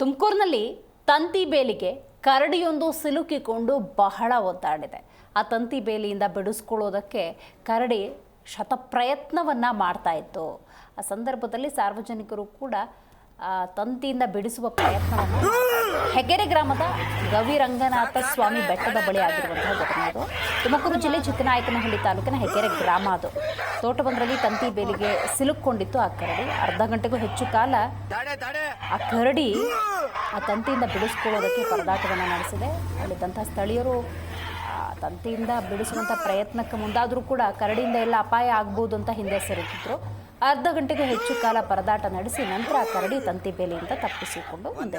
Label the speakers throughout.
Speaker 1: ತುಮಕೂರಿನಲ್ಲಿ ತಂತಿ ಬೇಲಿಗೆ ಕರಡಿಯೊಂದು ಸಿಲುಕಿಕೊಂಡು ಬಹಳ ಒದ್ದಾಡಿದೆ. ಆ ತಂತಿ ಬೇಲಿಯಿಂದ ಬಿಡಿಸ್ಕೊಳ್ಳೋದಕ್ಕೆ ಕರಡಿ ಶತಪ್ರಯತ್ನವನ್ನು ಮಾಡ್ತಾ ಇತ್ತು. ಆ ಸಂದರ್ಭದಲ್ಲಿ ಸಾರ್ವಜನಿಕರು ಕೂಡ ತಂತಿಯಿಂದ ಬಿಡಿಸುವ ಪ್ರಯತ್ನವನ್ನು ಹೆಗೆರೆ ಗ್ರಾಮದ ಗವಿರಂಗನಾಥ ಸ್ವಾಮಿ ಬೆಟ್ಟದ ಬಳಿ ಆಗಿರುವಂತಹ ಘಟನೆ ಅದು ತುಮಕೂರು ಜಿಲ್ಲೆ ಚಿಕ್ಕನಾಯಕನಹಳ್ಳಿ ತಾಲೂಕಿನ ಹೆಗೆರೆ ಗ್ರಾಮ ಅದು. ತೋಟವೊಂದರಲ್ಲಿ ತಂತಿ ಬೇಲಿಗೆ ಸಿಲುಕೊಂಡಿತ್ತು ಆ ಕರಡಿ. ಅರ್ಧ ಗಂಟೆಗೂ ಹೆಚ್ಚು ಕಾಲ ಆ ಕರಡಿ ಆ ತಂತಿಯಿಂದ ಬಿಡಿಸ್ಕೊಳ್ಳೋದಕ್ಕೆ ಪರದಾಟವನ್ನು ನಡೆಸಿದೆ. ಅಲ್ಲಿದ್ದಂಥ ಸ್ಥಳೀಯರು ಆ ತಂತಿಯಿಂದ ಬಿಡಿಸುವಂಥ ಪ್ರಯತ್ನಕ್ಕೆ ಮುಂದಾದರೂ ಕೂಡ ಕರಡಿಯಿಂದ ಎಲ್ಲ ಅಪಾಯ ಆಗ್ಬೋದು ಅಂತ ಹಿಂದೆ ಸರಿತಿದ್ರು. ಅರ್ಧ ಗಂಟೆಗೂ ಹೆಚ್ಚು ಕಾಲ ಪರದಾಟ ನಡೆಸಿ ನಂತರ ಆ ಕರಡಿ ತಂತಿ ಬೇಲಿಯಿಂದ ತಪ್ಪಿಸಿಕೊಂಡು ಮುಂದೆ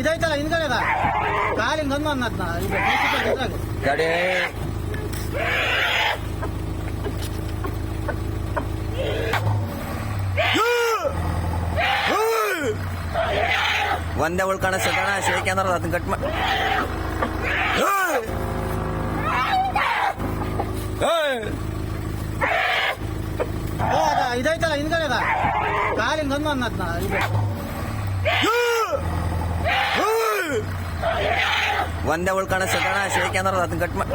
Speaker 2: ಇದೈತಲ್ಲ ಹಿಂದ್ಗಡೆ ಕಾಲಿಂದ ಬಂದು ಅನ್ನದ್ನ ಇದು
Speaker 3: ಒಂದೇ ಉಳ್ಕಣ ಸಗಣ ಅಂದ್ರೆ ಅದನ್ನ ಕಟ್ ಮಾಡಿ
Speaker 2: ಇದೈತಲ್ಲ ಹಿಂದ್ಗಡೆ ಅದ. ಕಾಲಿಗೆ ಬಂದು ಅನ್ನದ್ನ ಇದು.
Speaker 3: ಒಂದೇ ಉಳ್ಕಣ ಸಗಣ ಅಂದ್ರೆ ಅದನ್ನ ಕಟ್ ಮಾಡಿ